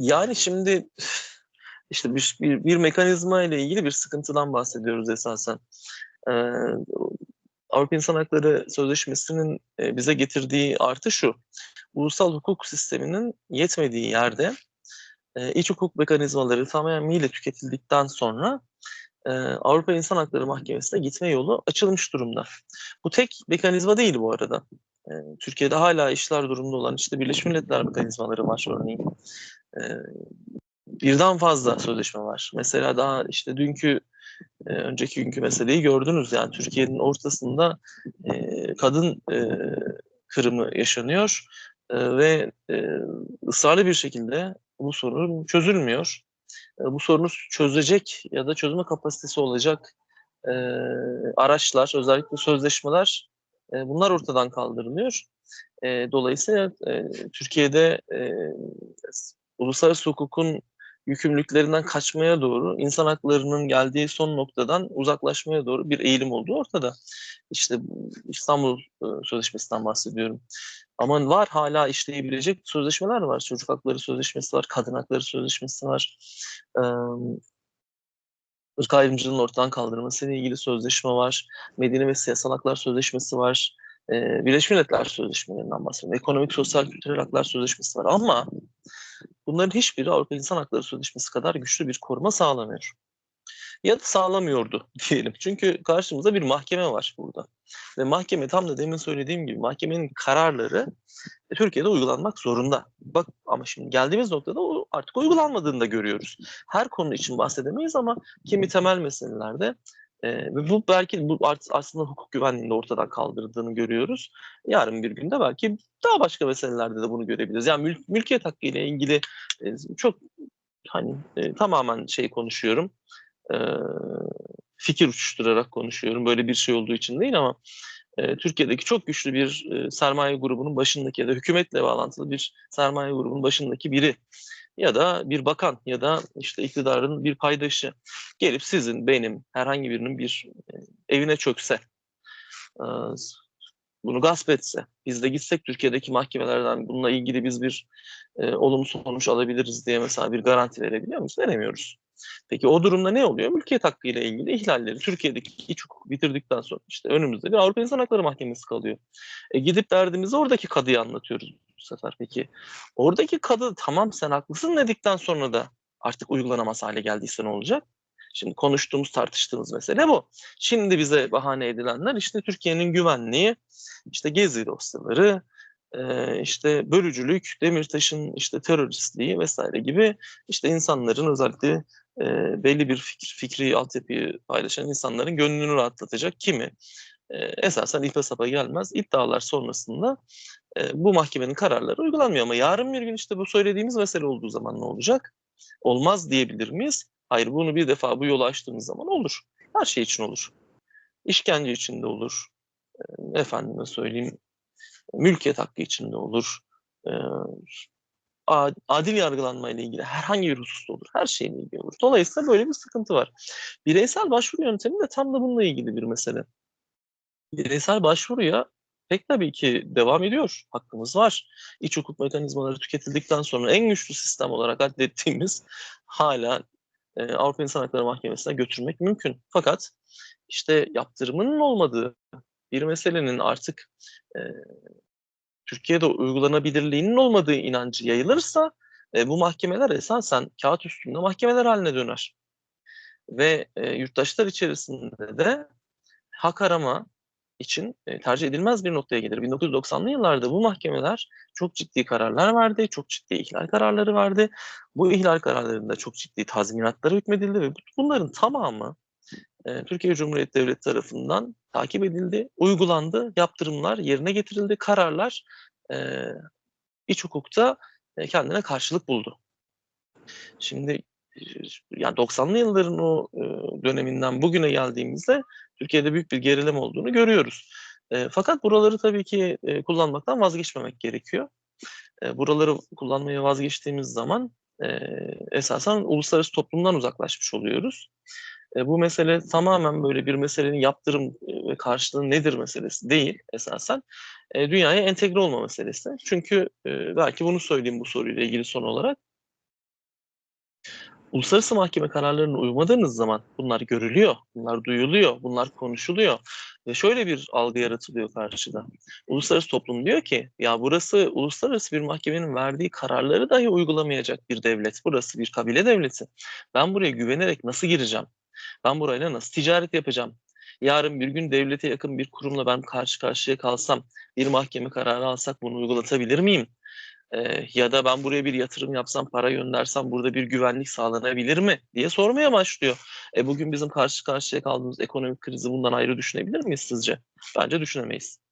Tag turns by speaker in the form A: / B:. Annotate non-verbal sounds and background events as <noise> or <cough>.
A: Yani şimdi işte bir, bir, bir mekanizma ile ilgili bir sıkıntıdan bahsediyoruz esasen. Ee, Avrupa İnsan Hakları Sözleşmesi'nin e, bize getirdiği artı şu. Ulusal hukuk sisteminin yetmediği yerde e, iç hukuk mekanizmaları tamamıyla tüketildikten sonra e, Avrupa İnsan Hakları Mahkemesi'ne gitme yolu açılmış durumda. Bu tek mekanizma değil bu arada. Türkiye'de hala işler durumunda olan işte Birleşmiş Milletler mekanizmaları var örneğin. E, birden fazla sözleşme var. Mesela daha işte dünkü e, önceki günkü meseleyi gördünüz yani Türkiye'nin ortasında e, kadın e, kırımı yaşanıyor e, ve e, ısrarlı bir şekilde bu sorun çözülmüyor. E, bu sorunu çözecek ya da çözme kapasitesi olacak e, araçlar, özellikle sözleşmeler e, bunlar ortadan kaldırılıyor. E, dolayısıyla e, Türkiye'de e, uluslararası hukukun yükümlülüklerinden kaçmaya doğru, insan haklarının geldiği son noktadan uzaklaşmaya doğru bir eğilim olduğu ortada. İşte İstanbul e, Sözleşmesi'nden bahsediyorum. Ama var hala işleyebilecek sözleşmeler var. Çocuk hakları sözleşmesi var, kadın hakları sözleşmesi var. Ee, ırk ayrımcılığının ortadan kaldırılması ile ilgili sözleşme var. Medeni ve siyasal haklar sözleşmesi var. Ee, Birleşmiş Milletler Sözleşmelerinden bahsediyorum. Ekonomik, sosyal, kültürel haklar sözleşmesi var. Ama bunların hiçbiri Avrupa İnsan Hakları Sözleşmesi kadar güçlü bir koruma sağlamıyor. Ya da sağlamıyordu <laughs> diyelim. Çünkü karşımızda bir mahkeme var burada. Ve mahkeme tam da demin söylediğim gibi mahkemenin kararları e, Türkiye'de uygulanmak zorunda. Bak ama şimdi geldiğimiz noktada o artık uygulanmadığını da görüyoruz. Her konu için bahsedemeyiz ama kimi temel meselelerde e, bu belki bu aslında hukuk güvenliğini ortadan kaldırdığını görüyoruz. Yarın bir günde belki daha başka meselelerde de bunu görebiliriz. Yani mül mülkiyet hakkı ile ilgili e, çok hani e, tamamen şey konuşuyorum. E, fikir uçuşturarak konuşuyorum. Böyle bir şey olduğu için değil ama e, Türkiye'deki çok güçlü bir e, sermaye grubunun başındaki ya da hükümetle bağlantılı bir sermaye grubunun başındaki biri ya da bir bakan ya da işte iktidarın bir paydaşı gelip sizin, benim, herhangi birinin bir e, evine çökse, e, bunu gasp etse, biz de gitsek Türkiye'deki mahkemelerden bununla ilgili biz bir e, olumlu sonuç alabiliriz diye mesela bir garanti verebiliyor muyuz? Veremiyoruz. Peki o durumda ne oluyor? Mülkiyet hakkı ile ilgili ihlalleri Türkiye'deki iç hukuk bitirdikten sonra işte önümüzde bir Avrupa İnsan Hakları Mahkemesi kalıyor. E gidip derdimizi oradaki kadıyı anlatıyoruz bu sefer. Peki oradaki kadı tamam sen haklısın dedikten sonra da artık uygulanamaz hale geldiyse ne olacak? Şimdi konuştuğumuz, tartıştığımız mesele bu. Şimdi bize bahane edilenler işte Türkiye'nin güvenliği, işte gezi dosyaları, işte bölücülük, Demirtaş'ın işte teröristliği vesaire gibi işte insanların özellikle belli bir fikir, fikri altyapıyı paylaşan insanların gönlünü rahatlatacak kimi esasen ipe sapa gelmez iddialar sonrasında bu mahkemenin kararları uygulanmıyor ama yarın bir gün işte bu söylediğimiz mesele olduğu zaman ne olacak? Olmaz diyebilir miyiz? Hayır bunu bir defa bu yolu açtığımız zaman olur. Her şey için olur. İşkence içinde olur. Efendime söyleyeyim mülkiyet hakkı içinde olur. adil yargılanma ile ilgili herhangi bir hususta olur. Her şeyle ilgili olur. Dolayısıyla böyle bir sıkıntı var. Bireysel başvuru yöntemi de tam da bununla ilgili bir mesele. Bireysel başvuruya pek tabii ki devam ediyor. Hakkımız var. İç hukuk mekanizmaları tüketildikten sonra en güçlü sistem olarak adettiğimiz <laughs> hala e, Avrupa İnsan Hakları Mahkemesi'ne götürmek mümkün. Fakat işte yaptırımının olmadığı bir meselenin artık e, Türkiye'de uygulanabilirliğinin olmadığı inancı yayılırsa e, bu mahkemeler esasen kağıt üstünde mahkemeler haline döner. Ve e, yurttaşlar içerisinde de hak arama için tercih edilmez bir noktaya gelir. 1990'lı yıllarda bu mahkemeler çok ciddi kararlar verdi, çok ciddi ihlal kararları verdi. Bu ihlal kararlarında çok ciddi tazminatlara hükmedildi ve bunların tamamı e, Türkiye Cumhuriyeti Devleti tarafından takip edildi, uygulandı, yaptırımlar yerine getirildi, kararlar e, iç hukukta e, kendine karşılık buldu. Şimdi yani 90'lı yılların o döneminden bugüne geldiğimizde Türkiye'de büyük bir gerilim olduğunu görüyoruz. Fakat buraları tabii ki kullanmaktan vazgeçmemek gerekiyor. Buraları kullanmaya vazgeçtiğimiz zaman esasen uluslararası toplumdan uzaklaşmış oluyoruz. Bu mesele tamamen böyle bir meselenin yaptırım ve karşılığı nedir meselesi değil esasen. Dünyaya entegre olma meselesi. Çünkü belki bunu söyleyeyim bu soruyla ilgili son olarak. Uluslararası mahkeme kararlarına uymadığınız zaman bunlar görülüyor, bunlar duyuluyor, bunlar konuşuluyor ve şöyle bir algı yaratılıyor karşıda. Uluslararası toplum diyor ki ya burası uluslararası bir mahkemenin verdiği kararları dahi uygulamayacak bir devlet. Burası bir kabile devleti. Ben buraya güvenerek nasıl gireceğim? Ben burayla nasıl ticaret yapacağım? Yarın bir gün devlete yakın bir kurumla ben karşı karşıya kalsam, bir mahkeme kararı alsak bunu uygulatabilir miyim? Ee, ya da ben buraya bir yatırım yapsam, para göndersem burada bir güvenlik sağlanabilir mi diye sormaya başlıyor. E bugün bizim karşı karşıya kaldığımız ekonomik krizi bundan ayrı düşünebilir miyiz sizce? Bence düşünemeyiz.